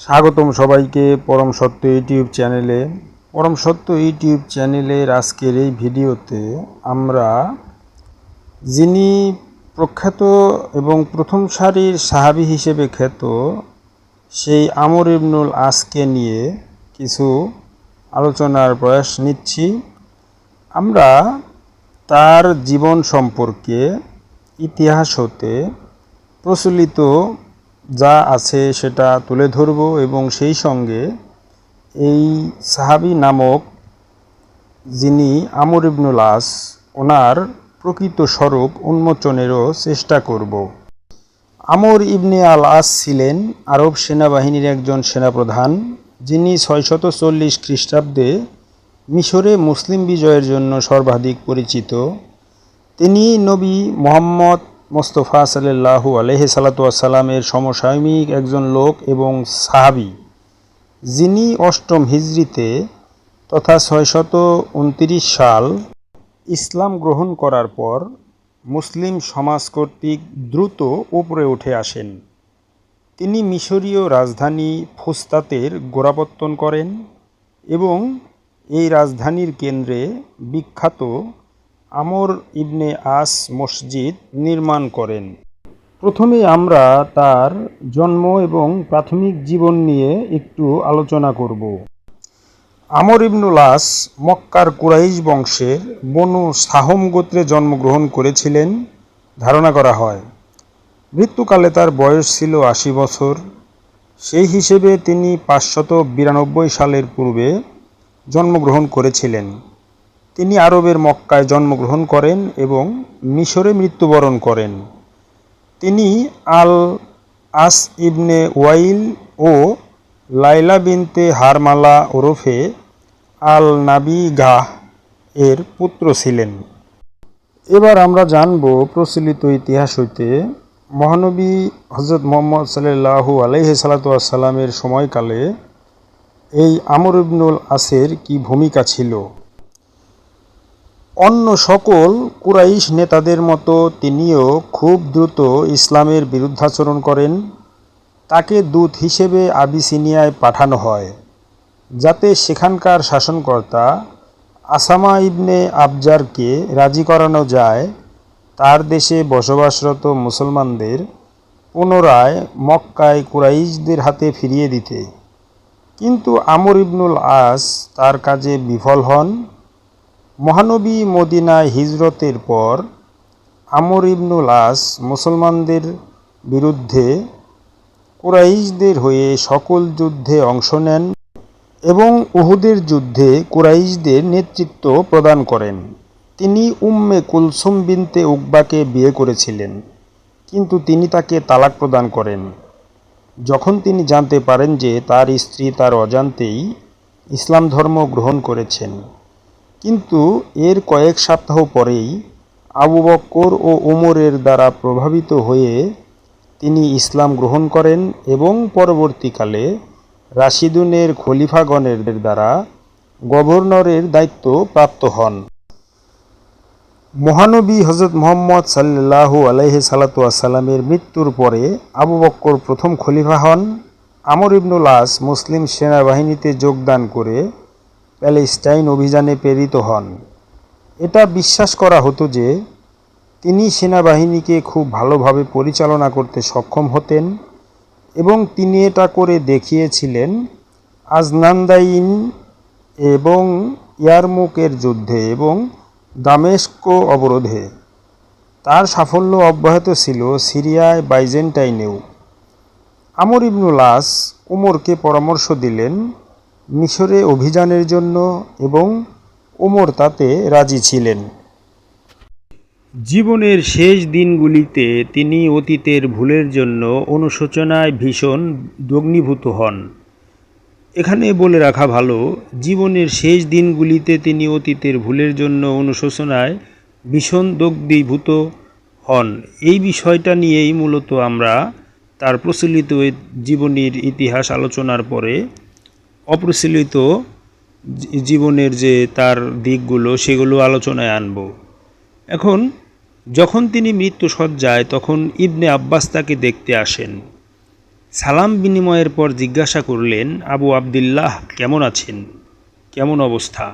স্বাগতম সবাইকে পরম সত্য ইউটিউব চ্যানেলে। পরম সত্য ইউটিউব চ্যানেলের আজকের এই ভিডিওতে আমরা যিনি প্রখ্যাত এবং প্রথম সারির সাহাবি হিসেবে খ্যাত সেই আমর ইবনুল আসকে নিয়ে কিছু আলোচনার প্রয়াস নিচ্ছি। আমরা তার জীবন সম্পর্কে ইতিহাস হতে প্রচলিত যা আছে সেটা তুলে ধরব এবং সেই সঙ্গে এই সাহাবি নামক যিনি আমর ইবনুল আস, ওনার প্রকৃত স্বরূপ উন্মোচনেরও চেষ্টা করব। আমর ইবনে আল আস ছিলেন আরব সেনাবাহিনীর একজন সেনাপ্রধান, যিনি ছয়শত চল্লিশ খ্রিস্টাব্দে মিশরে মুসলিম বিজয়ের জন্য সর্বাধিক পরিচিত। তিনি নবী মোহাম্মদ মোস্তফা সাল্লাহু আলহি সালাতামের সমসাময়িক একজন লোক এবং সাহাবি, যিনি অষ্টম হিজরিতে তথা ছয়শত উনত্রিশ সাল ইসলাম গ্রহণ করার পর মুসলিম সমাজ কর্তৃক দ্রুত উপরে উঠে আসেন। তিনি মিশরীয় রাজধানী ফুস্তাতের গোড়াপত্তন করেন এবং এই রাজধানীর কেন্দ্রে বিখ্যাত আমর ইবনে আস মসজিদ নির্মাণ করেন। প্রথমে আমরা তার জন্ম এবং প্রাথমিক জীবন নিয়ে একটু আলোচনা করব। আমর ইবনুল আস মক্কার কুরাইশ বংশের বনু সাহম গোত্রে জন্মগ্রহণ করেছিলেন, ধারণা করা হয়। মৃত্যুকালে তার বয়স ছিল আশি বছর। সেই হিসেবে তিনি পাঁচশত বিরানব্বই সালের পূর্বে জন্মগ্রহণ করেছিলেন। তিনি আরবের মক্কায় জন্মগ্রহণ করেন এবং মিশরে মৃত্যুবরণ করেন। তিনি আল আস ইবনে ওয়াইল ও লাইলা বিনতে হারমালা ওরফে আল নাবিগাহ এর পুত্র ছিলেন। এবার আমরা জানব প্রচলিত ইতিহাস হইতে মহানবী হজরত মোহাম্মদ সাল্লাহু আলাইহি সালাতামের সময়কালে এই আমর ইবনুল আসের কি ভূমিকা ছিল? অন্য সকল কুরাইশ নেতাদের মতো তিনিও খুব দ্রুত ইসলামের বিরুদ্ধাচরণ করেন। তাকে দূত হিসেবে আবিসিনিয়ায় পাঠানো হয়, যাতে সেখানকার শাসনকর্তা আসামা ইবনে আবজারকে রাজি করানো যায়। তার দেশে বসবাসরত মুসলমানদের পুনরায় মক্কায় কুরাইশদের হাতে ফিরিয়ে দিতে। কিন্তু আমর ইবনুল আস তার কাজে বিফল হন। মহানবী মদিনায় হিজরতের পর আমর ইবনুল আস মুসলমানদের বিরুদ্ধে কুরাইশদের হয়ে সকল যুদ্ধে অংশ নেন এবং উহুদের যুদ্ধে কুরাইশদের নেতৃত্ব প্রদান করেন। তিনি উম্মে কুলসুম বিনতে উকবাকে বিয়ে করেছিলেন, কিন্তু তিনি তাকে তালাক প্রদান করেন। যখন তিনি জানতে পারেন যে তার স্ত্রী তার অজান্তেই ইসলাম ধর্ম গ্রহণ করেছেন কিন্তু এর কয়েক সপ্তাহ পরেই আবু বক্কর ও ওমরের দ্বারা প্রভাবিত হয়ে তিনি ইসলাম গ্রহণ করেন এবং পরবর্তীকালে রাশিদুনের খলিফাগণের দ্বারা গভর্নরের দায়িত্ব প্রাপ্ত হন। মহানবী হজরত মোহাম্মদ সাল্লাহু আলাইহি সালাতামের মৃত্যুর পরে আবু বক্কর প্রথম খলিফা হন। আমর ইবনুল আস মুসলিম সেনাবাহিনীতে যোগদান করে প্যালেস্টাইন অভিযানে প্রেরিত হন। এটা বিশ্বাস করা হতো যে তিনি সেনাবাহিনীকে খুব ভালোভাবে পরিচালনা করতে সক্ষম হতেন এবং তিনি এটা করে দেখিয়েছিলেন আজনান্দাইন এবং ইয়ারমুকের যুদ্ধে এবং দামেস্ক অবরোধে। তার সাফল্য অব্যাহত ছিল সিরিয়ায় বাইজেন্টাইনেও। আমর ইবনুল আস উমরকে পরামর্শ দিলেন মিশরে অভিযানের জন্য এবং ওমর তাতে রাজি ছিলেন। জীবনের শেষ দিনগুলিতে তিনি অতীতের ভুলের জন্য অনুশোচনায় ভীষণ দগ্নীভূত হন। এখানে বলে রাখা ভালো, জীবনের শেষ দিনগুলিতে তিনি অতীতের ভুলের জন্য অনুশোচনায় ভীষণ দগ্ধীভূত হন। এই বিষয়টা নিয়েই মূলত আমরা তার প্রচলিত জীবনীর ইতিহাস আলোচনার পরে অপ্রচলিত জীবনের যে তার দিকগুলো, সেগুলো আলোচনায় আনব। এখন, যখন তিনি মৃত্যু সজ্জায় তখন ইবনে আব্বাস তাকে দেখতে আসেন। সালাম বিনিময়ের পর জিজ্ঞাসা করলেন, আবু আবদুল্লাহ, কেমন আছেন? কেমন অবস্থা?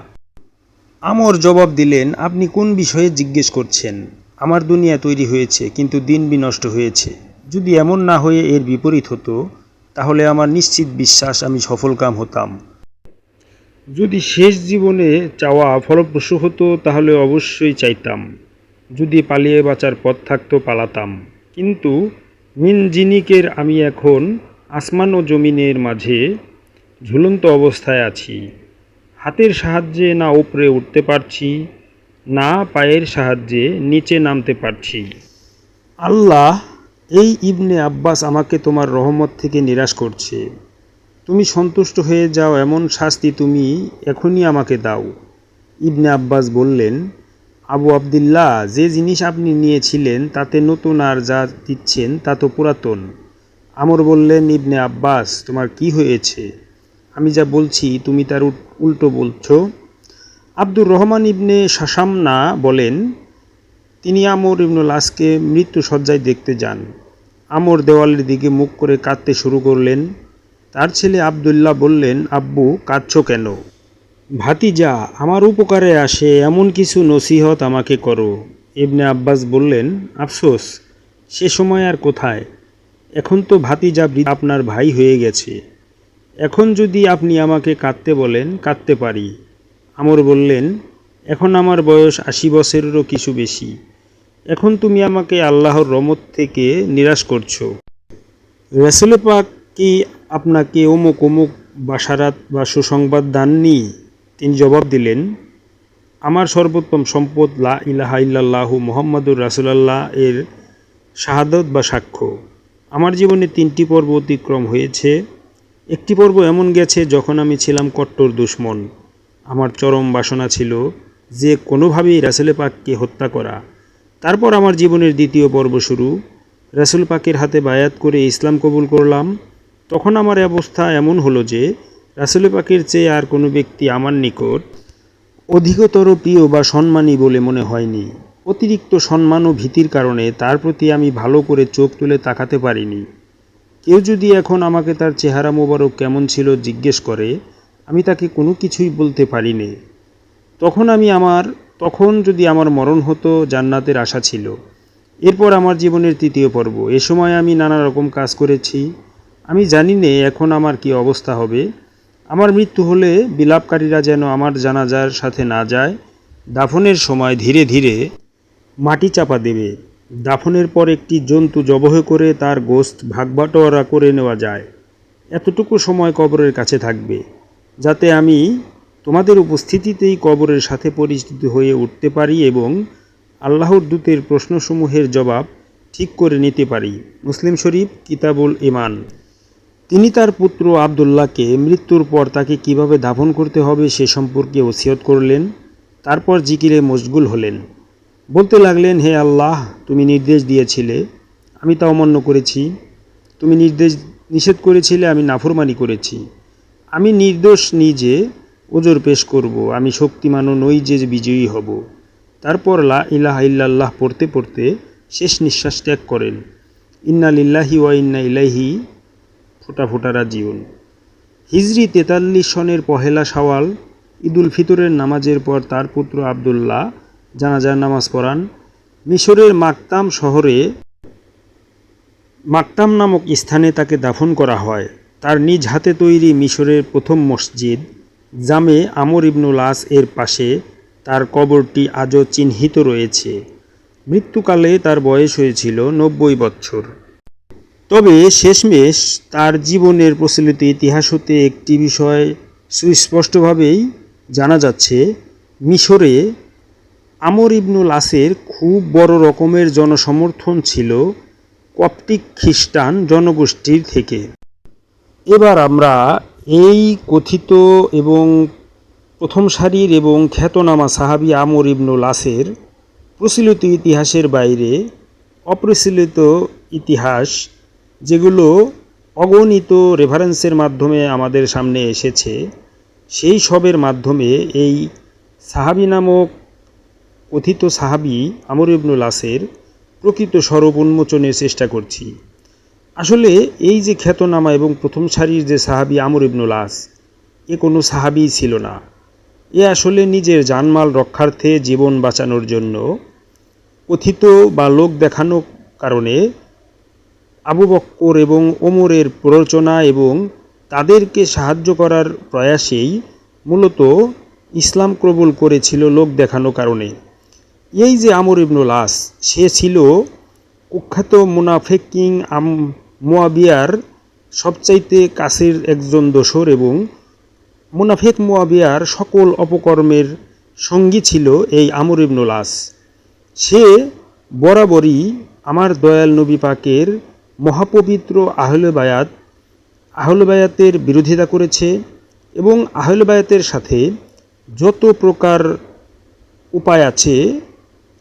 আমর জবাব দিলেন, আপনি কোন বিষয়ে জিজ্ঞেস করছেন? আমার দুনিয়া তৈরি হয়েছে, কিন্তু দিন বিনষ্ট হয়েছে। যদি এমন না হয়ে এর বিপরীত হতো তাহলে আমার নিশ্চিত বিশ্বাস আমি সফলকাম হতাম। যদি শেষ জীবনে চাওয়া ফলপ্রসূ হতো তাহলে অবশ্যই চাইতাম। যদি পালিয়ে বাঁচার পথ থাকতো পালাতাম। কিন্তু মিন জিনিকের আমি এখন আসমান ও জমিনের মাঝে ঝুলন্ত অবস্থায় আছি। হাতের সাহায্যে না উপরে উঠতে পারছি না পায়ের সাহায্যে নিচে নামতে পারছি। আল্লাহ এই ইবনে আব্বাস আমাকে তোমার রহমত থেকে নিরাশ করছে। তুমি সন্তুষ্ট হয়ে যাও, এমন শাস্তি তুমি এখনই আমাকে দাও। ইবনে আব্বাস বললেন, আবু আবদুল্লাহ, যে জিনিস আপনি নিয়েছিলেন তাতে নতুন আর যা দিচ্ছেন তা তো পুরাতন। আমর বললেন, ইবনে আব্বাস, তোমার কি হয়েছে? আমি যা বলছি তুমি তার উল- উল্টো বলছো। আব্দুর রহমান ইবনে শাসামনা বলেন, তিনি আমর ইবনুল আসকে মৃত্যু সজ্জায় দেখতে যান। আমর দেওয়ালের দিকে মুখ করে কাঁদতে শুরু করলেন। তার ছেলে আবদুল্লাহ বললেন, আব্বু, কাঁদছ কেন? ভাতিজা, আমার উপকারে আসে এমন কিছু নসিহত আমাকে করো। ইবনে আব্বাস বললেন, আফসোস, সে সময় আর কোথায়? এখন তো ভাতিজা আপনার ভাই হয়ে গেছে। এখন যদি আপনি আমাকে কাঁদতে বলেন, কাঁদতে পারি। আমর বললেন, এখন আমার বয়স আশি বছরেরও কিছু বেশি। এখন তুমি আমাকে আল্লাহর রমত থেকে নিরাশ করছ। রসুল পাক কি আপনাকে অমুক অমুক বাসারাত বা সুসংবাদ দাননি? তিনি জবাব দিলেন, আমার সর্বোত্তম সম্পদ লা ইলাহা ইল্লাল্লাহু মোহাম্মদুর রাসুলাল্লাহ এর শাহাদত বা সাক্ষ্য। আমার জীবনে তিনটি পর্ব অতিক্রম হয়েছে। একটি পর্ব এমন গেছে যখন আমি ছিলাম কট্টর দুশ্মন। আমার চরম বাসনা ছিল যে কোনোভাবেই রাসেলে পাককে হত্যা করা। তারপর আমার জীবনের দ্বিতীয় পর্ব শুরু। রাসুল পাকের হাতে বায়াত করে ইসলাম কবুল করলাম। তখন আমার অবস্থা এমন হলো যে, রাসুল পাকের চেয়ে আর কোনো ব্যক্তি আমার নিকট অধিকতর প্রিয় বা সম্মানী বলে মনে হয়নি। অতিরিক্ত সম্মান ও ভীতির কারণে তার প্রতি আমি ভালো করে চোখ তুলে তাকাতে পারিনি। কেউ যদি এখন আমাকে তার চেহারা মোবারক কেমন ছিল জিজ্ঞেস করে, আমি তাকে কোনো কিছুই বলতে পারিনি। তখন আমি আমার তখন যদি আমার মরণ হতো, জান্নাতের আশা ছিল। এরপর আমার জীবনের তৃতীয় পর্ব। এ সময় আমি নানা রকম কাজ করেছি। আমি জানি নে, এখন আমার কি অবস্থা হবে। আমার মৃত্যু হলে বিলাপকারীরা যেন আমার জানাজার সাথে না যায়। দাফনের সময় ধীরে ধীরে মাটি চাপা দেবে। দাফনের পর একটি জন্তু জবহ করে তার গোস্ত ভাগবাটোয়ারা করে নেওয়া যায়। এতটুকু সময় কবরের কাছে থাকবে, যাতে আমি তোমাদের উপস্থিতিতেই কবরের সাথে পরিচিত হয়ে উঠতে পারি এবং আল্লাহর দূতের প্রশ্নসমূহের জবাব ঠিক করে নিতে পারি। মুসলিম শরীফ, কিতাবুল ইমান তিনি তার পুত্র আবদুল্লাহকে মৃত্যুর পর তাকে কীভাবে দাফন করতে হবে সে সম্পর্কে ওসিয়ত করলেন, তারপর জিকিরে মশগুল হলেন। বলতে লাগলেন, হে আল্লাহ, তুমি নির্দেশ দিয়েছিলে, আমি তা অমান্য করেছি। তুমি নির্দেশ, নিষেধ করেছিলে, আমি নাফরমানি করেছি। আমি নির্দোষ নিজে ওজোর পেশ করব, আমি শক্তিমানও নই যে বিজয়ী হব। তারপর লা ইলাহা ইল্লাল্লাহ পড়তে পড়তে শেষ নিঃশ্বাস ত্যাগ করেন। ইন্না লিল্লাহি ওয়া ইন্না ইলাইহি ফোটা ফোটারা জীবন। হিজরি তেতাল্লিশ সনের পহেলা শাওয়াল, ঈদুল ফিতরের নামাজের পর তার পুত্র আবদুল্লাহ জানাজার নামাজ পড়ান। মিশরের মাকতাম শহরে মাকতাম নামক স্থানে তাকে দাফন করা হয়। তার নিজ হাতে তৈরি মিশরের প্রথম মসজিদ জামে আমর ইবনুল আস এর পাশে তার কবরটি আজও চিহ্নিত রয়েছে। মৃত্যুকালে তার বয়স হয়েছিল নব্বই বছর। তবে শেষমেশ তার জীবনের প্রচলিত ইতিহাস হতে একটি বিষয় সুস্পষ্টভাবেই জানা যাচ্ছে, মিশরে আমর ইবনুল আসের খুব বড় রকমের জনসমর্থন ছিল কপটিক খ্রিস্টান জনগোষ্ঠীর থেকে। এবার আমরা এই কথিত এবং প্রথম সারির এবং খ্যাতনামা সাহাবি আমর ইবনুল আসের প্রচলিত ইতিহাসের বাইরে অপ্রচলিত ইতিহাস যেগুলো অগণিত রেফারেন্সের মাধ্যমে আমাদের সামনে এসেছে, সেই সবের মাধ্যমে এই সাহাবি নামক কথিত সাহাবি আমর ইবনুল আসের প্রকৃত স্বরূপ উন্মোচনের চেষ্টা করছি। আসলে এই যে খ্যাতনামা এবং প্রথম সারির যে সাহাবি আমর ইবনুল আস, এ কোনো সাহাবি ছিল না। এ আসলে নিজের জানমাল রক্ষার্থে জীবন বাঁচানোর জন্য কথিত বা লোক দেখানো কারণে আবু বক্কর এবং ওমরের প্ররোচনা এবং তাদেরকে সাহায্য করার প্রয়াসেই মূলত ইসলাম কবুল করেছিল লোক দেখানো কারণে। এই যে আমর ইবনুল আস, সে ছিল কুখ্যাত মুনাফেক কিং আম মুয়াবিয়ার সবচাইতে কাছের একজন দোসর এবং মুনাফেক মুয়াবিয়ার সকল অপকর্মের সঙ্গী ছিল এই আমর ইবনুল আস। সে বরাবরই আমার দয়াল নবী পাকের মহাপবিত্র আহলে বায়াত, আহলে বায়াতের বিরোধিতা করেছে এবং আহলে বায়াতের সাথে যত প্রকার উপায় আছে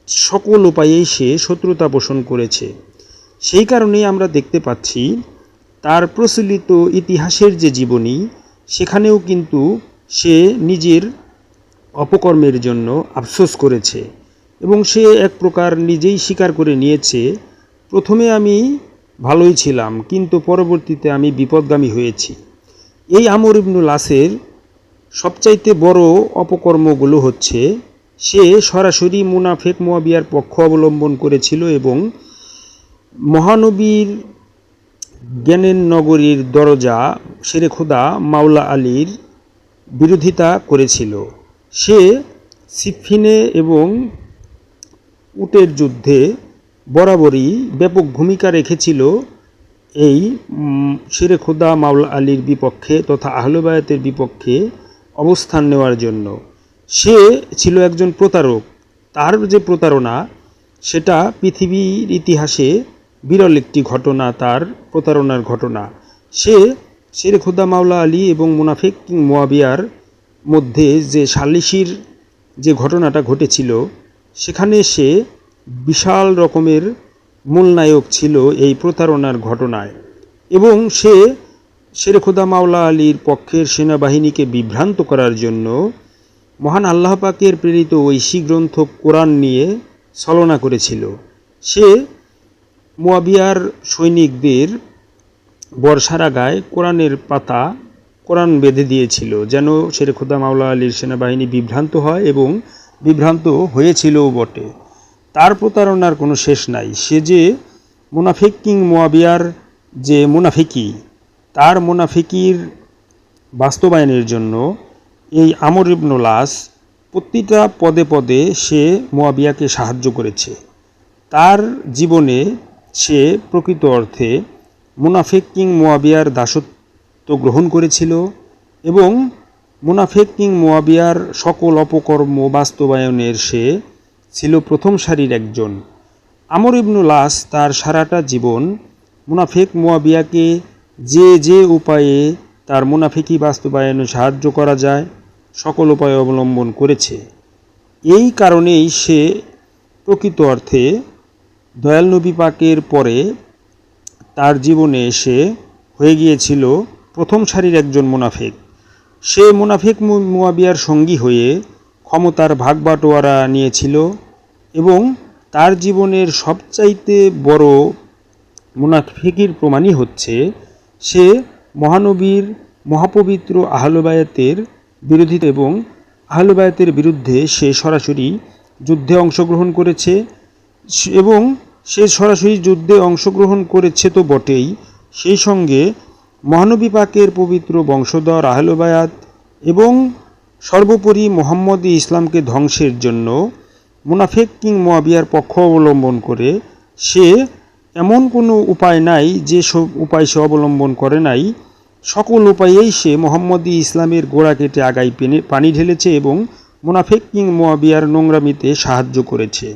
সকল উপায়েই সে শত্রুতা পোষণ করেছে। সেই কারণেই আমরা দেখতে পাচ্ছি, তার প্রচলিত ইতিহাসের যে জীবনী, সেখানেও কিন্তু সে নিজের অপকর্মের জন্য আফসোস করেছে এবং সে এক প্রকার নিজেই স্বীকার করে নিয়েছে, প্রথমে আমি ভালোই ছিলাম, কিন্তু পরবর্তীতে আমি বিপদগামী হয়েছি। এই আমর ইবনুল আসের সবচাইতে বড় অপকর্মগুলো হচ্ছে সে সরাসরি মুনাফেক মোয়াবিয়ার পক্ষ অবলম্বন করেছিল এবং মহানবীর জ্ঞানের নগরীর দরজা শেরে খোদা মাওলা আলীর বিরোধিতা করেছিল। সে সিফিনে এবং উটের যুদ্ধে বরাবরই ব্যাপক ভূমিকা রেখেছিল এই শেরে খোদা মাওলা আলীর বিপক্ষে তথা আহলবায়াতের বিপক্ষে অবস্থান নেওয়ার জন্য। সে ছিল একজন প্রতারক। তার যে প্রতারণা, সেটা পৃথিবীর ইতিহাসে বিরল একটি ঘটনা, তার প্রতারণার ঘটনা। সে শেরে খোদা মাওলা আলী এবং মুনাফিক মোয়াবিয়ার মধ্যে যে সালিসির যে ঘটনাটা ঘটেছিল, সেখানে সে বিশাল রকমের মূলনায়ক ছিল এই প্রতারণার ঘটনায়। এবং সে শেরে মাওলা আলীর পক্ষের সেনাবাহিনীকে বিভ্রান্ত করার জন্য মহান আল্লাহ পাকের প্রেরিত ঐশী গ্রন্থ কোরআন নিয়ে ছলনা করেছিল। সে মোয়াবিয়ার সৈনিকদের বর্ষার আগায় কোরআনের পাতা, কোরআন বেঁধে দিয়েছিল যেন শেরে খোদা মাওলা আলীর সেনাবাহিনী বিভ্রান্ত হয় এবং বিভ্রান্ত হয়েছিলও বটে। তার প্রতারণার কোনো শেষ নাই। সে যে মুনাফিক কিং মোয়াবিয়ার যে মুনাফিকি, তার মুনাফিকির বাস্তবায়নের জন্য এই আমর ইবনুল আস প্রতিটা পদে পদে সে মোয়াবিয়াকে সাহায্য করেছে। তার জীবনে সে প্রকৃত অর্থে মুনাফেক কিং মোয়াবিয়ার দাসত্ব গ্রহণ করেছিল এবং মুনাফেক কিং মোয়াবিয়ার সকল অপকর্ম বাস্তবায়নের সে ছিল প্রথম সারির একজন। আমর ইবনুল আস তার সারাটা জীবন মুনাফেক মোয়াবিয়াকে যে যে উপায়ে তার মুনাফিকি বাস্তবায়নে সাহায্য করা যায় সকল উপায় অবলম্বন করেছে। এই কারণেই সে প্রকৃত অর্থে দয়াল নবী পাকের পরে তার জীবনে এসে হয়ে গিয়েছিল প্রথম সারির একজন মুনাফেক। সে মুনাফিক মুয়াবিয়ার সঙ্গী হয়ে ক্ষমতার ভাগবাটোয়ারা নিয়েছিল এবং তার জীবনের সবচাইতে বড় মুনাফিকির প্রমাণই হচ্ছে সে মহানবীর মহাপবিত্র আহলবায়াতের বিরোধিতা এবং আহলবায়াতের বিরুদ্ধে সে সরাসরি যুদ্ধে অংশগ্রহণ করেছে এবং সে সরাসরি যুদ্ধে অংশগ্রহণ করেছে তো বটেই। সেই সঙ্গে মহানবী পাকের পবিত্র বংশধর আহলবায়াত এবং সর্বোপরি মোহাম্মদী ইসলামকে ধ্বংসের জন্য মুনাফেক কিং মোয়াবিয়ার পক্ষ অবলম্বন করে, সে এমন কোনো উপায় নাই যে সব উপায় সে অবলম্বন করে নাই। সকল উপায়েই সে মোহাম্মদী ইসলামের গোড়া কেটে আগায় পেনে পানি ঢেলেছে এবং মোনাফেক কিং মোয়াবিয়ার নোংরামিতে সাহায্য করেছে।